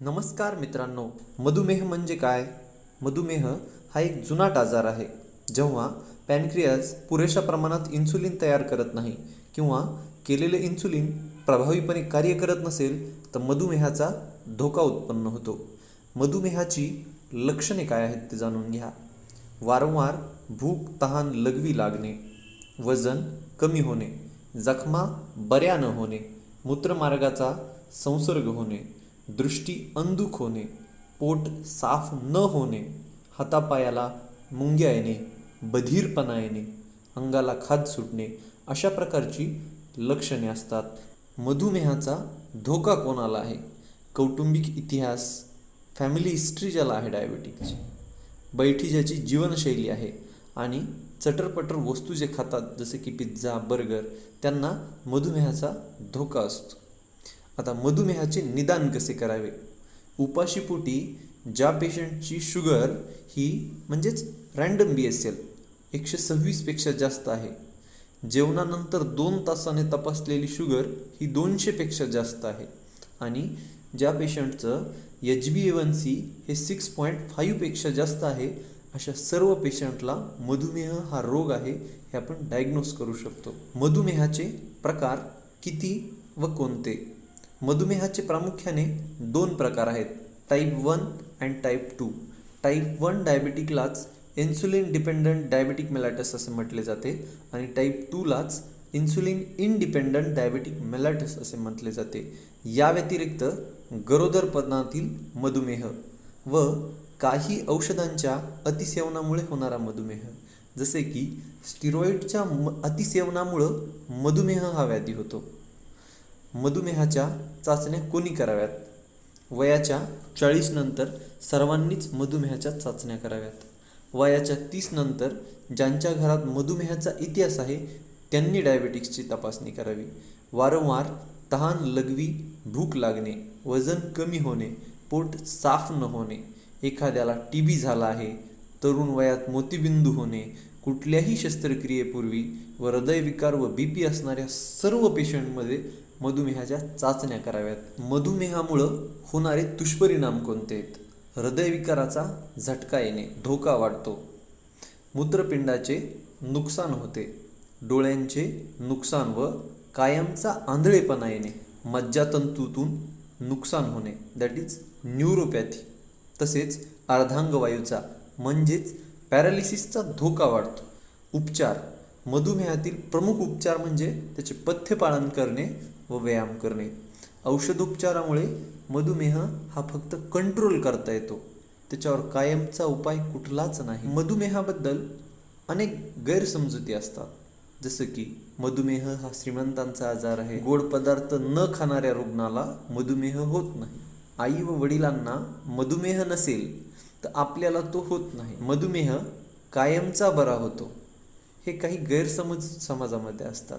नमस्कार मित्रांनो मधुमेह म्हणजे काय? मधुमेह हा एक जुनाट आजार आहे जेव्हा पॅनक्रियाज पुरेशा प्रमाणात इन्सुलिन तयार करत नाही किंवा केलेले इन्सुलिन प्रभावीपणे कार्य करत नसेल तर मधुमेहाचा धोका उत्पन्न होतो. मधुमेहाची लक्षणे काय आहेत ते जाणून घ्या. वारंवार भूक तहान लघवी लागणे वजन कमी होणे जखमा बऱ्या न होणे मूत्रमार्गाचा संसर्ग होणे दृष्टी अंधुक होणे पोट साफ न होणे हातापायाला मुंग्या येणे बधीरपणा येणे अंगाला खाज सुटणे अशा प्रकारची लक्षणे असतात. मधुमेहाचा धोका कोणाला आहे? कौटुंबिक इतिहास फॅमिली हिस्ट्री ज्याला आहे डायबेटिकची बैठी ज्याची जीवनशैली आहे आणि चटरपटर वस्तू जे खातात जसे की पिझ्झा बर्गर त्यांना मधुमेहाचा धोका असतो. आता मधुमेहाचे निदान कसे करावे? उपाशीपोटी ज्या पेशंटची शुगर ही म्हणजेच रँडम बी एस एल एकशे सव्वीसपेक्षा जास्त आहे. जेवणानंतर दोन तासाने तपासलेली शुगर ही दोनशेपेक्षा जास्त आहे. आणि ज्या पेशंटचं H B A one C हे सिक्स पॉईंट फाईव्हपेक्षा जास्त आहे अशा सर्व पेशंटला मधुमेह हा रोग आहे हे आपण डायग्नोस करू शकतो. मधुमेहाचे प्रकार किती व कोणते? मधुमेहाचे प्रामुख्याने दोन प्रकार आहेत. Type one and type two type one डायबेटिकलाच insulin dependent diabetic mellitus असे म्हटले जाते आणि टाईप टूलाच इन्सुलिन इनडिपेंडंट डायबेटिक मेलाटस असे म्हटले जाते. या व्यतिरिक्त गरोदरपणातील मधुमेह व काही औषधांच्या अतिसेवनामुळे होणारा मधुमेह. जसे की स्टिरॉईडच्या म अतिसेवनामुळं मधुमेह हा व्याधी होतो. मधुमेहाच्या चाचण्या कोणी कराव्यात? वयाच्या चाळीस नंतर सर्वांनीच मधुमेहाच्या चाचण्या कराव्यात. वयाच्या तीस नंतर ज्यांच्या घरात मधुमेहाचा इतिहास आहे त्यांनी डायबेटिक्सची तपासणी करावी. वारंवार तहान लघवी भूक लागणे वजन कमी होणे पोट साफ न होणे एखाद्याला टी बी झाला आहे तरुण वयात मोतीबिंदू होणे कुठल्याही शस्त्रक्रियेपूर्वी व हृदयविकार व बी पी असणाऱ्या सर्व पेशंटमध्ये मधुमेहाच्या चाचण्या कराव्यात. मधुमेहामुळं होणारे दुष्परिणाम कोणते आहेत? हृदयविकाराचा झटका येणे धोका वाढतो. मूत्रपिंडाचे नुकसान होते. डोळ्यांचे नुकसान व कायमचा आंधळेपणा येणे मज्जातंतूतून नुकसान होणे दॅट इज न्यूरोपॅथी तसेच अर्धांगवायूचा म्हणजेच पॅरालिसिसचा धोका वाढतो. उपचार. मधुमेहातील प्रमुख उपचार म्हणजे त्याचे पथ्यपालन करणे व व्यायाम करणे. औषधोपचारामुळे मधुमेह हा फक्त कंट्रोल करता येतो. त्याच्यावर कायमचा उपाय कुठलाच नाही. मधुमेहाबद्दल अनेक गैरसमजुती असतात. जसं की मधुमेह हा श्रीमंतांचा आजार आहे. गोड पदार्थ न खाणाऱ्या रुग्णाला मधुमेह होत नाही. आई व वडिलांना मधुमेह नसेल तर आपल्याला तो होत नाही. मधुमेह कायमचा बरा होतो. हे काही गैरसमज समाजामध्ये असतात.